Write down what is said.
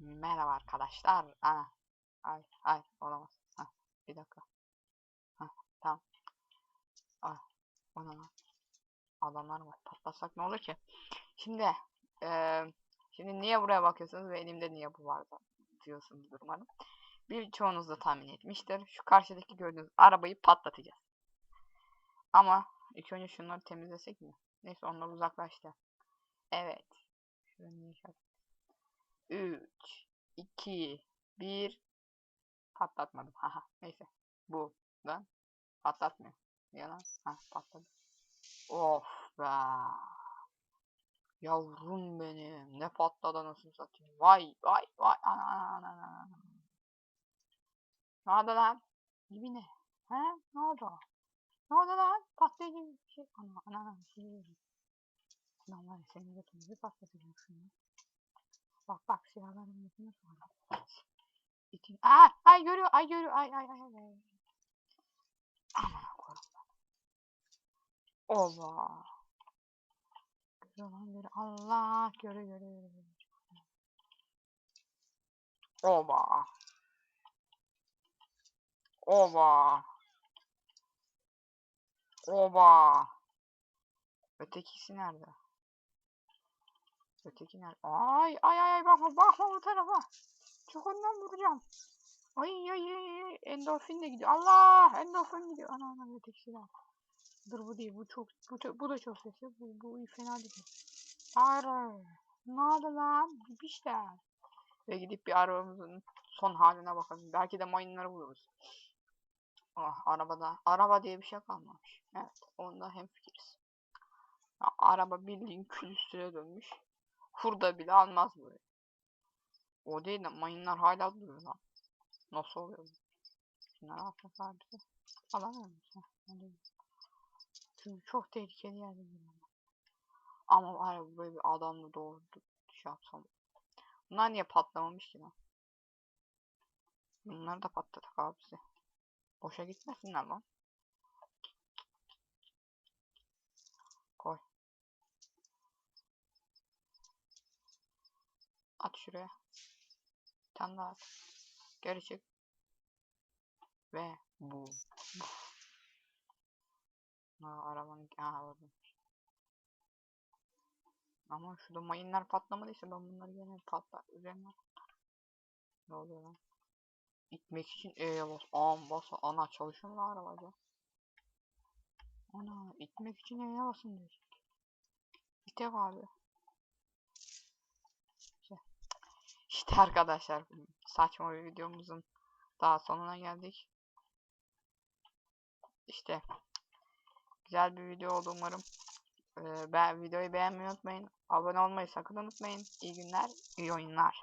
Merhaba arkadaşlar. Ana. Ay, ay olamaz. Heh, bir dakika. Heh, tamam. Ay, o ne lan? Adamlar var. Patlatsak ne olur ki? Şimdi eee şimdi niye buraya bakıyorsunuz ve elimde niye bu var da diyorsunuzdur umarım. Birçoğunuz da tahmin etmiştir. Şu karşıdaki gördüğünüz arabayı patlatacağız. Ama ilk önce şunları temizlesek mi? Neyse onlar uzaklaştı. Evet. Şuraya işaret 3, 2, 1 patlatmadım. Haha neyse. Bu lan patlatmıyor. Yalan. Ha patladı. Of be. Yavrum benim. Ne patladı nasıl satayım. Vay vay vay. Ana ana ana ana. Ne oldu lan? Gibi ne? He? Ne oldu? Ne oldu lan? Gibi bir şey. Ana ana ana. Lan var ya senin götünü bir patlatacağım şimdi. Bak bak silahların yüzüne sonra. İtin. Aa, ay görüyor, ay görüyor, ay ay ay ay. Aman ben. Ova. Görüyor lan görüyor. Allah görüyor görüyor görüyor. Ova. Ova. Ova. Ötekisi nerede? Öteki? Ay ay ay bakma bakma o tarafa. Çok ondan vuracağım. Ay ay ay endorfin de gidiyor. Allah endorfin gidiyor. Ana ana öteki silah. Dur bu değil bu çok bu, çok- bu da çok sesli. Bu, bu fena değil. Hayır. Ne oldu lan? Gitmişler. Ve gidip bir arabamızın son haline bakalım. Belki de mayınları buluruz. Ah arabada. Araba diye bir şey kalmamış. Evet onda hemfikiriz. Ya, araba bildiğin külüstüre dönmüş. Hurda bile almaz buraya. O değil de mayınlar hala duruyor lan. Nasıl oluyor bu? Alsak abi bize. Alamıyor musun? Çünkü çok tehlikeli yerde duruyor. Ama var ya böyle bir adamla doğru şey yapsam. Bunlar niye patlamamış ki lan? Bunları da patladık abi bize. Boşa gitmesinler lan. Koy. At şuraya. Bir tane daha. Ve bu. Ha arabanın ha orada. Ama şurada mayınlar patlamadıysa ben bunları gene patlar. Üzerine. Ne oluyor lan? İtmek için E'ye bas. A'm bas. Ana çalışıyor mu lan arabacı? Ana itmek için E'ye basın diyecek. İtek abi. İşte, işte arkadaşlar saçma bir videomuzun daha sonuna geldik. İşte güzel bir video oldu umarım. Ee, ben videoyu beğenmeyi unutmayın. Abone olmayı sakın unutmayın. İyi günler, iyi oyunlar.